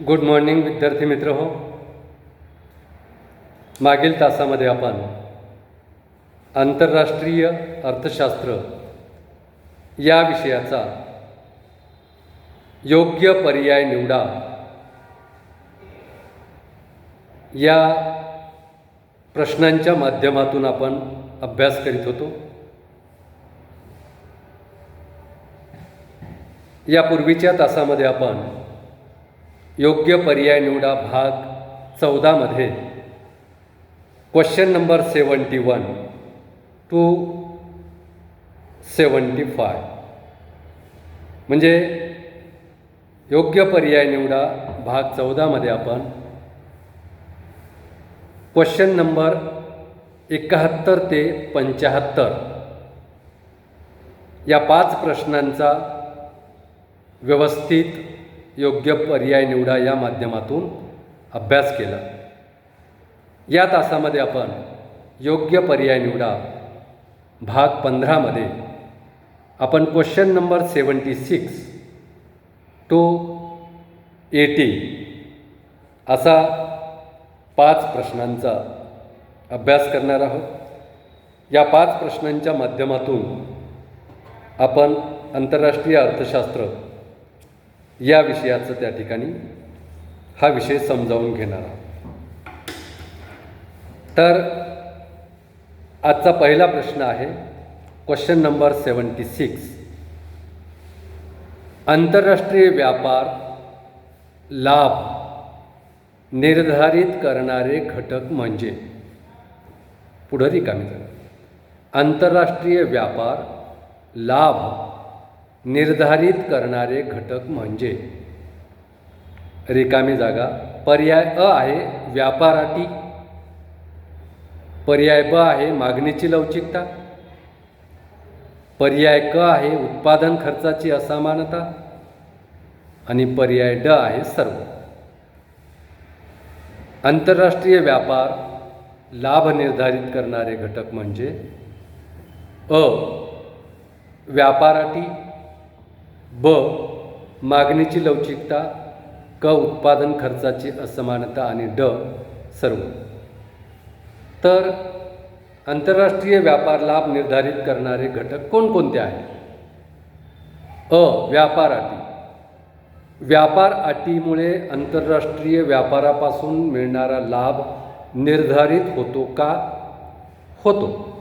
Good morning विद्यार्थी मित्र हो. मागील तासामध्ये आपण आंतरराष्ट्रीय अर्थशास्त्र या विषयाचा योग्य पर्याय निवडा. या प्रश्नांच्या माध्यमातून आपण अभ्यास करीत होतो. यापूर्वीच्या तासामध्ये आपण योग्य पर्याय निवडा भाग चौदामध्ये. Question number seventy one to seventy five म्हणजे योग्य पर्याय निवडा भाग चौदामध्ये आपण. क्वेश्चन नंबर एकाहत्तर ते पंच्याहत्तर. या पाच प्रश्नांचा व्यवस्थित योग्य पर्याय निवडा या माध्यमातून अभ्यास केला. या तासामध्ये आपण योग्य पर्याय निवडा भाग पंधरामध्ये आपण question number seventy six to eighty असा पाच प्रश्नांचा अभ्यास करणार आहोत. या पाच प्रश्नांच्या माध्यमातून आपण आंतरराष्ट्रीय अर्थशास्त्र या विषयाचं त्या ठिकाणी हा विषय समजावून घेणार आहोत. तर आजचा पहिला प्रश्न आहे क्वेश्चन नंबर सेवन्टी सिक्स आंतरराष्ट्रीय व्यापार लाभ निर्धारित करणारे घटक म्हणजे? पुढं रिकामी आंतरराष्ट्रीय व्यापार लाभ निर्धारित करणारे घटक म्हणजे रिकामी जागा पर्याय अ आहे व्यापाराटी पर्याय ब आहे मागणीची लवचिकता पर्याय क आहे उत्पादन खर्चाची असमानता आणि पर्याय ड आहे सर्व. आंतरराष्ट्रीय व्यापार लाभ निर्धारित करणारे घटक म्हणजे अ व्यापाराटी ब. मागणीची लवचिकता क. उत्पादन खर्चाची असमानता आणि ड. सर्व. तर आंतरराष्ट्रीय व्यापार लाभ निर्धारित करणारे घटक कोणकोणते आहेत? अ. व्यापार अटी. व्यापार अटीमुळे आंतरराष्ट्रीय व्यापारापासून मिळणारा लाभ निर्धारित होतो का? होतो.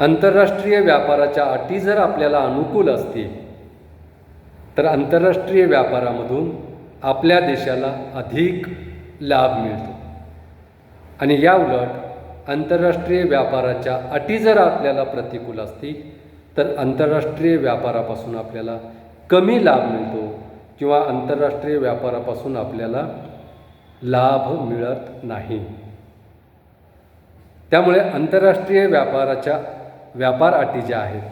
आंतरराष्ट्रीय व्यापाराच्या अटी जर आपल्याला अनुकूल असतील तर आंतरराष्ट्रीय व्यापारामधून आपल्या देशाला अधिक लाभ मिळतो. आणि या उलट आंतरराष्ट्रीय व्यापाराच्या अटी जर आपल्याला प्रतिकूल असतील तर आंतरराष्ट्रीय व्यापारापासून आपल्याला कमी लाभ मिळतो किंवा आंतरराष्ट्रीय व्यापारापासून आपल्याला लाभ मिळत नाही. त्यामुळे आंतरराष्ट्रीय व्यापाराच्या व्यापार अटी ज्या आहेत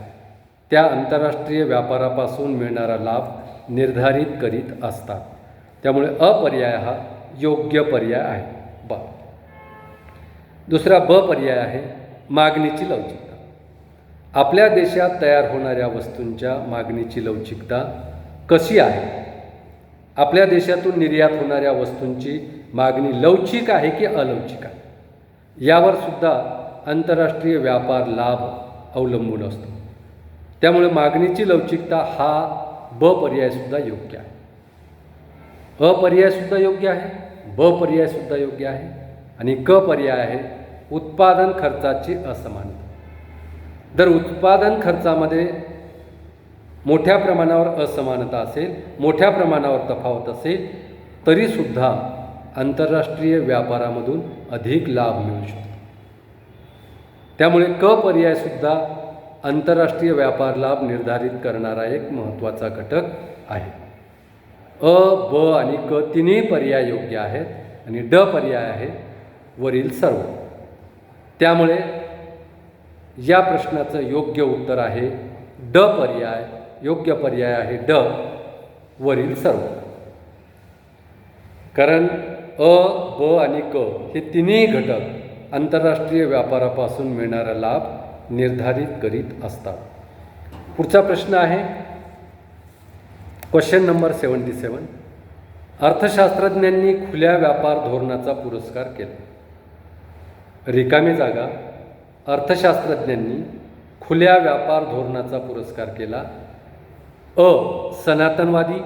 त्या आंतरराष्ट्रीय व्यापारापासून मिळणारा लाभ निर्धारित करीत असतात. त्यामुळे अपर्याय हा योग्य पर्याय आहे. ब. दुसरा ब पर्याय आहे मागणीची लवचिकता. आपल्या देशात तयार होणाऱ्या वस्तूंच्या मागणीची लवचिकता कशी आहे? आपल्या देशातून निर्यात होणाऱ्या वस्तूंची मागणी लवचिक आहे की अलवचिक आहे? यावर सुद्धा आंतरराष्ट्रीय व्यापार लाभ अवलंबून असतो. त्यामुळे मागणीची लवचिकता हा ब पर्यायसुद्धा योग्य आहे. अ पर्यायसुद्धा योग्य आहे ब पर्यायसुद्धा योग्य आहे आणि क पर्याय आहे उत्पादन खर्चाची असमानता. जर उत्पादन खर्चामध्ये मोठ्या प्रमाणावर असमानता असेल मोठ्या प्रमाणावर तफावत असेल तरीसुद्धा आंतरराष्ट्रीय व्यापारामधून अधिक लाभ मिळू शकतो. त्यामुळे क पर्यायसुद्धा आंतरराष्ट्रीय व्यापार लाभ निर्धारित करणारा एक महत्त्वाचा घटक आहे. अ ब आणि क तिन्ही पर्याय योग्य आहेत आणि ड पर्याय आहे वरील सर्व. त्यामुळे या प्रश्नाचं योग्य उत्तर आहे ड पर्याय योग्य पर्याय आहे ड वरील सर्व. कारण अ ब आणि क हे तिन्ही घटक आंतरराष्ट्रीय व्यापारापासून मिळणारा लाभ निर्धारित करीत असतात. पुढचा प्रश्न आहे क्वेश्चन नंबर सेवन्टी सेवन अर्थशास्त्रज्ञांनी खुल्या व्यापार धोरणाचा पुरस्कार केला. रिकामी जागा. अर्थशास्त्रज्ञांनी खुल्या व्यापार धोरणाचा पुरस्कार केला. अ सनातनवादी.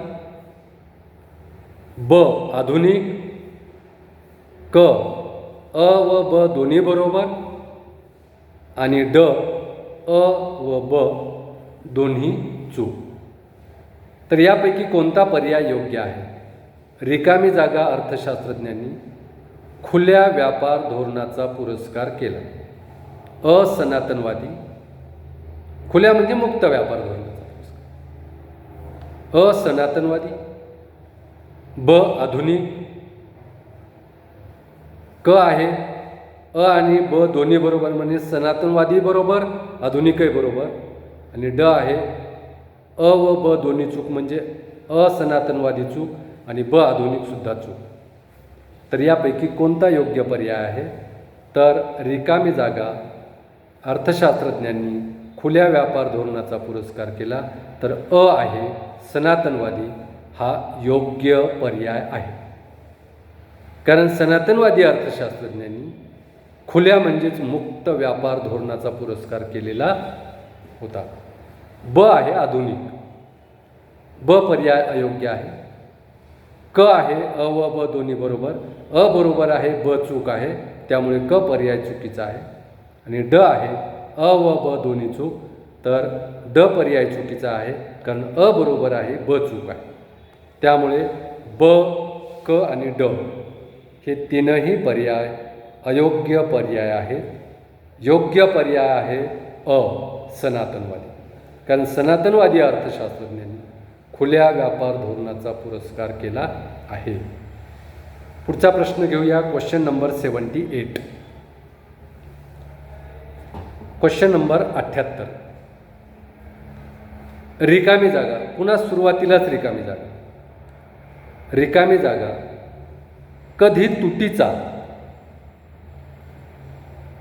ब आधुनिक. क अ व ब दोन्ही बरोबर. आणि ड अ व ब दोन्ही चूक तर यापैकी कोणता पर्याय योग्य आहे? रिकामी जागा अर्थशास्त्रज्ञांनी खुल्या व्यापार धोरणाचा पुरस्कार केला. असनातनवादी खुल्या म्हणजे मुक्त व्यापार धोरणाचा पुरस्कार. असनातनवादी ब आधुनिक. क आहे अ आणि ब दोन्ही बरोबर म्हणजे सनातनवादी बरोबर आधुनिकही बरोबर. आणि ड आहे अ व ब दोन्ही चूक म्हणजे असनातनवादी चूक आणि ब आधुनिकसुद्धा चूक. तर यापैकी कोणता योग्य पर्याय आहे? तर रिकामी जागा अर्थशास्त्रज्ञांनी खुल्या व्यापार धोरणाचा पुरस्कार केला तर अ आहे सनातनवादी हा योग्य पर्याय आहे. कारण सनातनवादी अर्थशास्त्रज्ञांनी खुल्या म्हणजेच मुक्त व्यापार धोरणाचा पुरस्कार केलेला होता. ब आहे आधुनिक. ब पर्याय अयोग्य आहे. क आहे अ व ब दोन्ही बरोबर. अ बरोबर आहे ब चूक आहे त्यामुळे क पर्याय चुकीचा आहे. आणि ड आहे अ व ब दोन्ही चूक तर ड पर्याय चुकीचा आहे कारण अ बरोबर आहे ब चूक आहे. त्यामुळे ब क आणि ड हे तीनही पर्याय अयोग्य पर्याय आहे. योग्य पर्याय आहे अ सनातनवादी. कारण सनातनवादी अर्थशास्त्रज्ञांनी खुल्या व्यापार धोरणाचा पुरस्कार केला आहे. पुढचा प्रश्न घेऊया. Question number seventy eight question number अठ्ठ्याहत्तर. रिकामी जागा. पुन्हा सुरुवातीलाच रिकामी जागा? रिकामी जागा. कधी तुटीचा?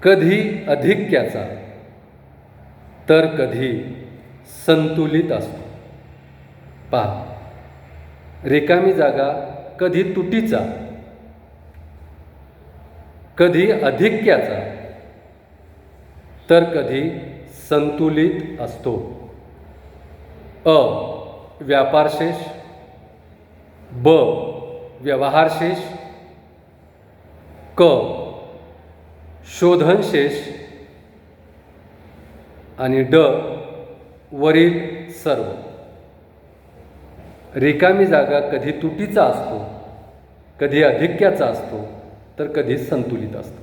कधी अधिक्याचा तर कधी संतुलित असतो. पहा रिकामी जागा कधी तुटीचा कधी अधिक्याचा तर कधी संतुलित असतो. अ व्यापारशेष ब व्यवहारशेष क शोधनशेष आणि ड वरील सर्व. रिकामी जागा कधी तुटीचा असतो कधी अधिक्याचा असतो तर कधी संतुलित असतो.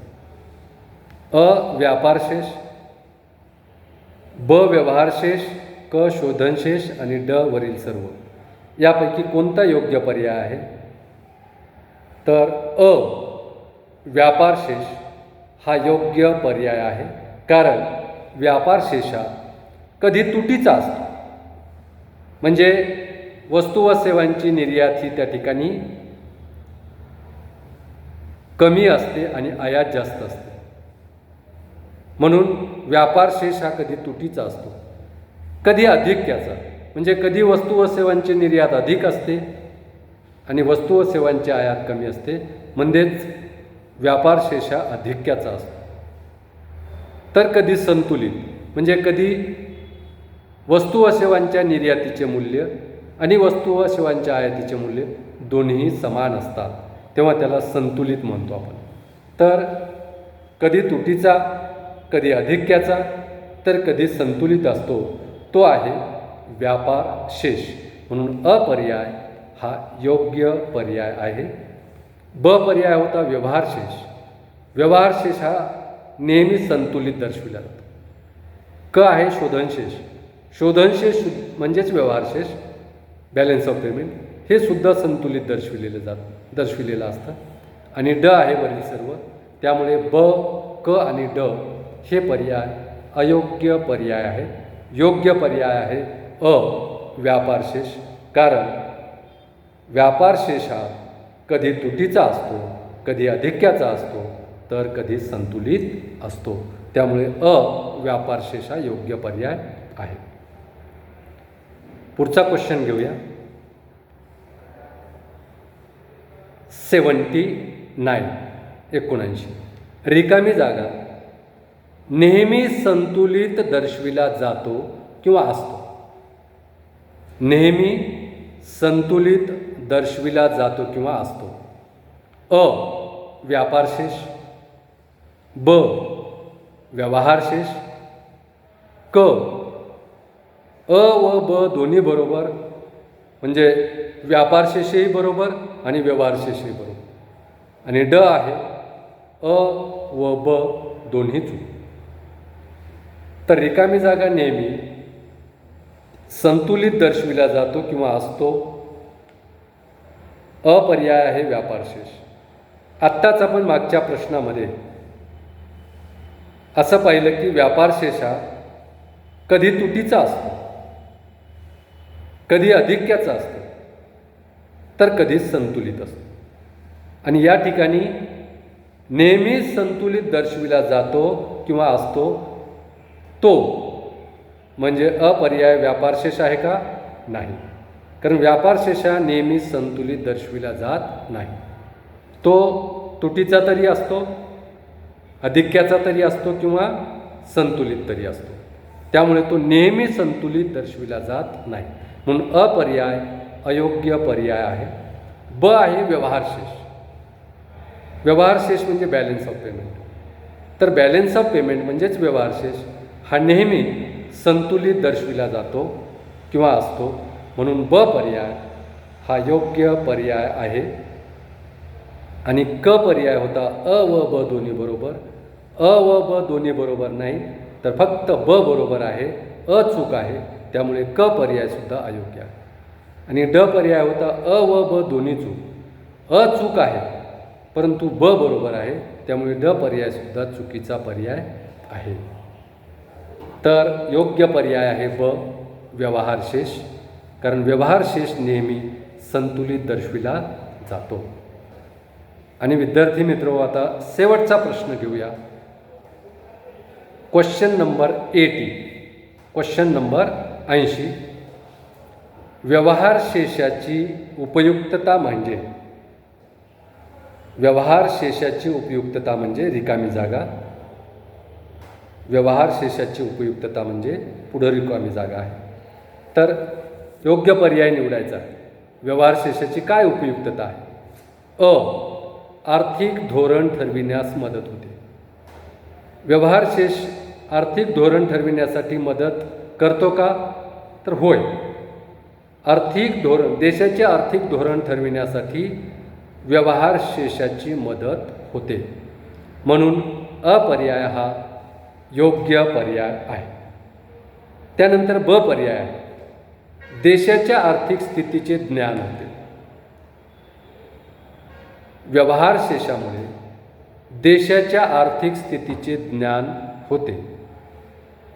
अ व्यापारशेष ब व्यवहारशेष क शोधनशेष आणि ड वरील सर्व. यापैकी कोणता योग्य पर्याय आहे? तर अ व्यापारशेष हा योग्य पर्याय आहे. कारण व्यापारशेष हा कधी तुटीचा असतो. म्हणजे वस्तू व सेवांची निर्यात ही त्या ठिकाणी कमी असते आणि आयात जास्त असते. म्हणून व्यापार शेष हा कधी तुटीचा असतो. कधी अधिक त्याचा म्हणजे कधी वस्तू व सेवांची निर्यात अधिक असते आणि वस्तू व सेवांची आयात कमी असते. म्हणजेच व्यापारशेष हा अधिक्याचा असतो. तर कधी संतुलित म्हणजे कधी वस्तू व सेवांच्या निर्यातीचे मूल्य आणि वस्तू व सेवांच्या आयातीचे मूल्य दोन्ही समान असतात तेव्हा त्याला संतुलित म्हणतो आपण. तर कधी तुटीचा कधी अधिक्याचा तर कधी संतुलित असतो तो आहे व्यापार शेष. म्हणून अपर्याय हा योग्य पर्याय आहे. ब पर्याय होता व्यवहारशेष व्यवहारशेष हा नेहमी संतुलित दर्शविला जातो. क आहे शोधनशेष शोधनशेष म्हणजेच व्यवहारशेष बॅलन्स ऑफ पेमेंट हे सुद्धा संतुलित दर्शविलेलं जात दर्शविलेलं असतं. आणि ड आहे वरील सर्व. त्यामुळे ब क आणि ड हे पर्याय अयोग्य पर्याय आहे योग्य पर्याय आहे अ व्यापारशेष कारण व्यापारशेष हा कधी तुटीचा असतो कधी अधिक्याचा असतो तर कधी संतुलित असतो. त्यामुळे अ व्यापारशेष हा योग्य पर्याय आहे. पुढचा क्वेश्चन घेऊया. सेवन्टी नाईन एकोणऐंशी. रिकामी जागा. नेहमी संतुलित दर्शविला जातो किंवा असतो. नेहमी संतुलित दर्शविला जातो किंवा असतो. अ व्यापारशेष ब व्यवहारशेष क अ व ब दोन्ही बरोबर. म्हणजे व्यापारशेषही बरोबर आणि व्यवहारशेषही बरोबर. आणि ड आहे अ व ब दोन्ही चूक. तर रिकामी जागा नेहमी संतुलित दर्शविला जातो किंवा असतो. अपर्याय आहे व्यापारशेष. आत्ताच आपण मागच्या प्रश्नामध्ये असं पाहिलं की व्यापारशेष हा कधी तुटीचा असतो कधी अधिक्याचा असतो तर कधी संतुलित असतो. आणि या ठिकाणी नेहमी संतुलित दर्शविला जातो किंवा असतो तो म्हणजे अपर्याय व्यापारशेष आहे का? नाही. कारण व्यापारशेष हा नेहमी संतुलित दर्शविला जात नाही. तो तुटीचा तरी असतो अधिक्याचा तरी असतो किंवा संतुलित तरी असतो. त्यामुळे तो नेहमी संतुलित दर्शविला जात नाही. म्हणून अपर्याय अयोग्य पर्याय आहे. ब आहे व्यवहारशेष व्यवहारशेष म्हणजे बॅलेन्स ऑफ पेमेंट तर बॅलन्स ऑफ पेमेंट म्हणजेच व्यवहारशेष हा नेहमी संतुलित दर्शविला जातो किंवा असतो. म्हणून ब पर्याय हा योग्य पर्याय आहे. आणि क पर्याय होता अ व ब दोन्ही बरोबर. अ व ब दोन्ही बरोबर नाही तर फक्त ब बरोबर आहे अ चूक आहे त्यामुळे क पर्यायसुद्धा अयोग्य आहे. आणि ड पर्याय होता अ व ब दोन्ही चूक. अ चूक आहे परंतु ब बरोबर आहे त्यामुळे ड पर्यायसुद्धा चुकीचा पर्याय आहे. तर योग्य पर्याय आहे ब व्यवहारशेष कारण व्यवहारशेष नेहमी संतुलित दर्शविला जातो. आणि विद्यार्थी मित्र आता शेवटचा प्रश्न घेऊया. Question number eighty question number ऐंशी. व्यवहार शेषाची उपयुक्तता म्हणजे? व्यवहार शेषाची उपयुक्तता म्हणजे रिकामी जागा. व्यवहार शेषाची उपयुक्तता म्हणजे पुढं रिकामी जागा आहे. तर योग्य पर्याय निवडायचा. आहे व्यवहार शेषाची काय उपयुक्तता आहे? अ. आर्थिक धोरण ठरविण्यास मदत होते. व्यवहार शेष आर्थिक धोरण ठरविण्यासाठी मदत करतो का? तर होय. आर्थिक धोरण देशाचे आर्थिक धोरण ठरविण्यासाठी व्यवहार शेषाची मदत होते. म्हणून अपर्याय हा योग्य पर्याय आहे. त्यानंतर ब पर्याय आहे. देशाच्या आर्थिक स्थितीचे ज्ञान होते. व्यवहार शेषामुळे देशाच्या आर्थिक स्थितीचे ज्ञान होते.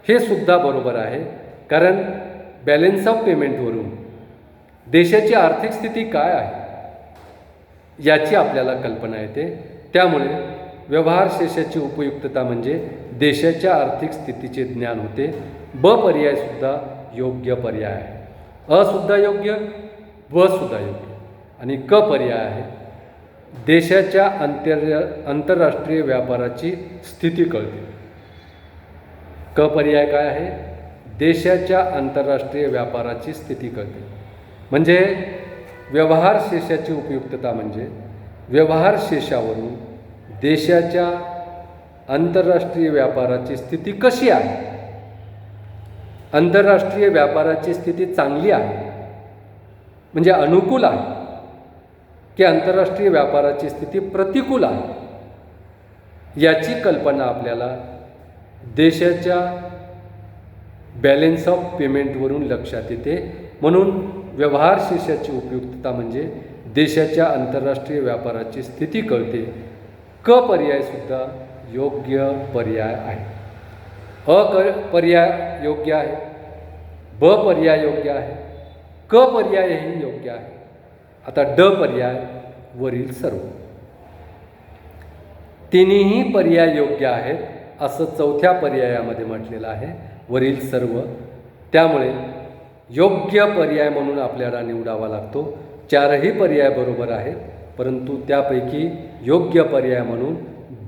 हे सुद्धा बरोबर आहे कारण बॅलेन्स ऑफ पेमेंटवरून देशाची आर्थिक स्थिती काय आहे याची आपल्याला कल्पना येते. त्यामुळे व्यवहार शेषाची उपयुक्तता म्हणजे देशाच्या आर्थिक स्थितीचे ज्ञान होते. ब पर्यायसुद्धा योग्य पर्याय आहे. असुद्धा योग्य व सुद्धा योग्य आणि क पर्याय आहे. देशाच्या अंतर आंतरराष्ट्रीय व्यापाराची स्थिती कळते. क पर्याय काय आहे? देशाच्या आंतरराष्ट्रीय व्यापाराची स्थिती कळते. म्हणजे व्यवहार शेषाची उपयुक्तता म्हणजे व्यवहार शेषावरून देशाच्या आंतरराष्ट्रीय व्यापाराची स्थिती कशी आहे? आंतरराष्ट्रीय व्यापाराची स्थिती चांगली आहे. म्हणजे अनुकूल आहे. की आंतरराष्ट्रीय व्यापाराची स्थिती प्रतिकूल आहे. याची कल्पना आपल्याला देशाच्या बॅलेन्स ऑफ पेमेंटवरून लक्षात येते. म्हणून व्यवहार शिष्याची उपयुक्तता म्हणजे देशाच्या आंतरराष्ट्रीय व्यापाराची स्थिती कळते. क पर्यायसुद्धा योग्य पर्याय आहे. अ क पर्याय योग्य आहे. ब पर्याय योग्य आहे. क पर्यायही योग्य आहे. आता ड पर्याय वरील सर्व. तिन्ही पर्याय योग्य आहेत असं चौथ्या पर्यायामध्ये म्हटलेलं आहे. वरील सर्व. त्यामुळे योग्य पर्याय म्हणून आपल्याला निवडावा लागतो. चारही पर्याय बरोबर आहेत. परंतु त्यापैकी योग्य पर्याय म्हणून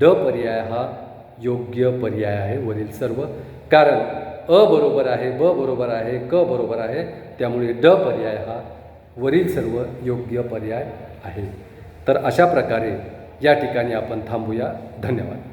ड पर्याय हा योग्य पर्याय आहे वरील सर्व. कारण अ बरोबर आहे ब बरोबर आहे क बरोबर आहे त्यामुळे ड पर्याय हा वरील सर्व योग्य पर्याय आहे. तर अशा प्रकारे या ठिकाणी आपण थांबूया. धन्यवाद.